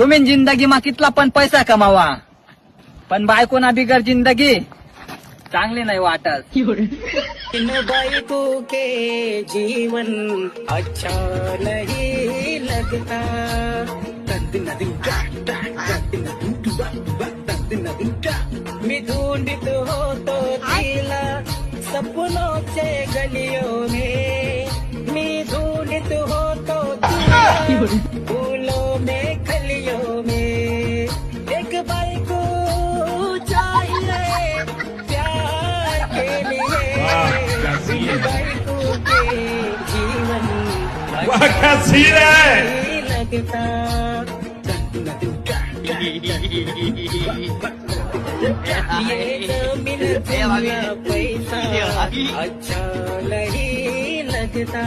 तुम्ही जिंदगी मा कितला पण पैसा कमावा. पण बायको ना बिगर जिंदगी चांगली नाही वाटत. इन बाइको के जीवन अच्छा नहीं लगता मी ढूंढित होतो तिला. सपनों से गलियों में मी ढूंढित होतो तिला. वाह क्या सीन है नहीं लगता ये जमीन दुनिया पैसा अच्छा नहीं लगता